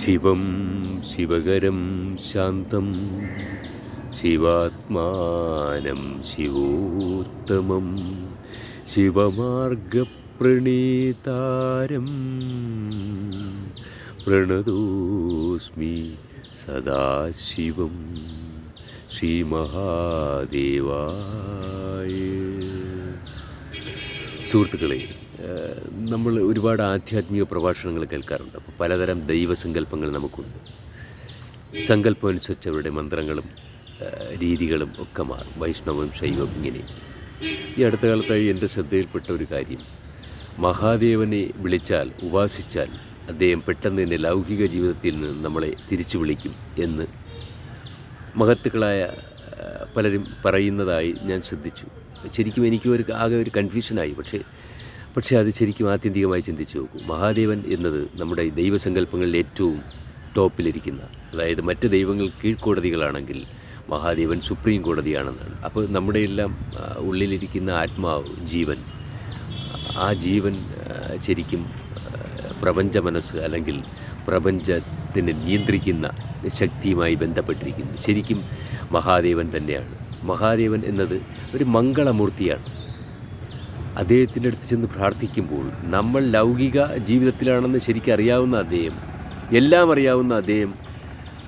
ശിവം ശിവകരം ശാന്തം ശിവാത്മാനം ശിവോത്തമം ശിവമാർഗപ്രണീതാരം പ്രണതോസ്മി സദാശിവം ശ്രീമഹാദേവായ. സുഹൃത്തുക്കളെ നമ്മൾ ഒരുപാട് ആധ്യാത്മിക പ്രഭാഷണങ്ങൾ കേൾക്കാറുണ്ട്. അപ്പോൾ പലതരം ദൈവസങ്കല്പങ്ങൾ നമുക്കുണ്ട്. സങ്കല്പം അനുസരിച്ചവരുടെ മന്ത്രങ്ങളും രീതികളും ഒക്കെ മാറും. വൈഷ്ണവം ശൈവം ഇങ്ങനെ. ഈ അടുത്ത കാലത്തായി എന്റെ ശ്രദ്ധയിൽപ്പെട്ട ഒരു കാര്യം. മഹാദേവനെ വിളിച്ചാൽ ഉപാസിച്ചാൽ അദ്ദേഹം പെട്ടെന്ന് തന്നെ ലൗകിക ജീവിതത്തിൽ നിന്ന് നമ്മളെ തിരിച്ചു വിളിക്കും എന്ന് മഹത്തുക്കളായ പലരും പറയുന്നതായി ഞാൻ ശ്രദ്ധിച്ചു. ശരിക്കും എനിക്ക് ഒരു ആകെ ഒരു കൺഫ്യൂഷനായി. പക്ഷേ പക്ഷേ അത് ശരിക്കും ആത്യന്തികമായി ചിന്തിച്ചു നോക്കൂ. മഹാദേവൻ എന്നത് നമ്മുടെ ദൈവസങ്കല്പങ്ങളിൽ ഏറ്റവും ടോപ്പിലിരിക്കുന്ന അതായത് മറ്റ് ദൈവങ്ങൾ കീഴ്ക്കോടതികളാണെങ്കിൽ മഹാദേവൻ സുപ്രീം കോടതിയാണെന്നാണ്. അപ്പോൾ നമ്മുടെ എല്ലാം ഉള്ളിലിരിക്കുന്ന ആത്മാവ് ജീവൻ. ആ ജീവൻ ശരിക്കും പ്രപഞ്ച മനസ്സ് അല്ലെങ്കിൽ പ്രപഞ്ചത്തിനെ നിയന്ത്രിക്കുന്ന ശക്തിയുമായി ബന്ധപ്പെട്ടിരിക്കുന്നു. ശരിക്കും മഹാദേവൻ തന്നെയാണ്. മഹാദേവൻ എന്നത് ഒരു മംഗളമൂർത്തിയാണ്. അദ്ദേഹത്തിന്റെ അടുത്ത് ചെന്ന് പ്രാർത്ഥിക്കുമ്പോൾ നമ്മൾ ലൗകിക ജീവിതത്തിലാണെന്ന് ശരിക്കറിയാവുന്ന അദ്ദേഹം എല്ലാം അറിയാവുന്ന അദ്ദേഹം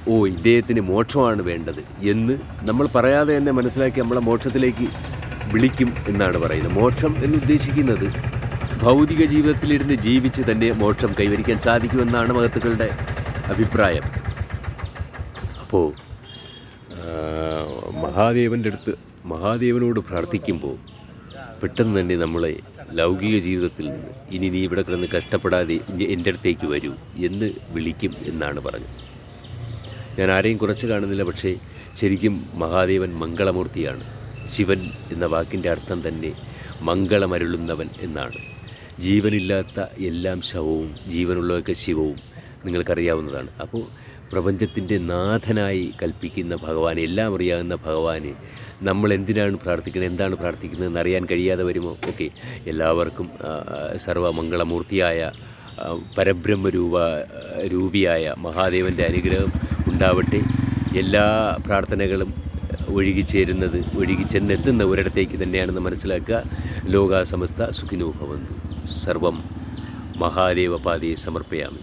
ഓ ഇദ്ദേഹത്തിന് മോക്ഷമാണ് വേണ്ടത് എന്ന് നമ്മൾ പറയാതെ തന്നെ മനസ്സിലാക്കി നമ്മളെ മോക്ഷത്തിലേക്ക് വിളിക്കും എന്നാണ് പറയുന്നത്. മോക്ഷം എന്ന് ഉദ്ദേശിക്കുന്നത് ഭൗതിക ജീവിതത്തിലിരുന്ന് ജീവിച്ച് തന്നെ മോക്ഷം കൈവരിക്കാൻ സാധിക്കുമെന്നാണ് മഹത്തുക്കളുടെ അഭിപ്രായം. അപ്പോൾ മഹാദേവന്റെ അടുത്ത് മഹാദേവനോട് പ്രാർത്ഥിക്കുമ്പോൾ പെട്ടെന്ന് തന്നെ നമ്മളെ ലൗകിക ജീവിതത്തിൽ നിന്ന് ഇനി നീ ഇവിടെ കിടന്ന് കഷ്ടപ്പെടാതെ എന്റെ അടുത്തേക്ക് വരൂ എന്ന് വിളിക്കും എന്നാണ് പറഞ്ഞത്. ഞാൻ ആരെയും കുറച്ച് കാണുന്നില്ല പക്ഷേ ശരിക്കും മഹാദേവൻ മംഗളമൂർത്തിയാണ്. ശിവൻ എന്ന വാക്കിന്റെ അർത്ഥം തന്നെ മംഗളമരുളുന്നവൻ എന്നാണ്. ജീവനില്ലാത്ത എല്ലാം ശവവും ജീവനുള്ളതൊക്കെ ശിവവും നിങ്ങൾക്കറിയാവുന്നതാണ്. അപ്പോൾ പ്രപഞ്ചത്തിന്റെ നാഥനായി കൽപ്പിക്കുന്ന ഭഗവാൻ എല്ലാം അറിയാവുന്ന ഭഗവാന് നമ്മൾ എന്തിനാണ് പ്രാർത്ഥിക്കുന്നത് എന്താണ് പ്രാർത്ഥിക്കുന്നതെന്ന് അറിയാൻ കഴിയാതെ വരുമോ? ഓക്കെ. എല്ലാവർക്കും സർവമംഗളമൂർത്തിയായ പരബ്രഹ്മരൂപ രൂപിയായ മഹാദേവന്റെ അനുഗ്രഹം ഉണ്ടാവട്ടെ. എല്ലാ പ്രാർത്ഥനകളും ഒഴുകി ചേരുന്നത് ഒഴുകിച്ചേരുന്നത് ഒഴുകിച്ചെന്നെത്തുന്ന ഒരിടത്തേക്ക് തന്നെയാണെന്ന് മനസ്സിലാക്കുക. ലോകാസമസ്ത സുഖിനോ ഭവന്തു. സർവം മഹാദേവപാതയെ സമർപ്പയാമി.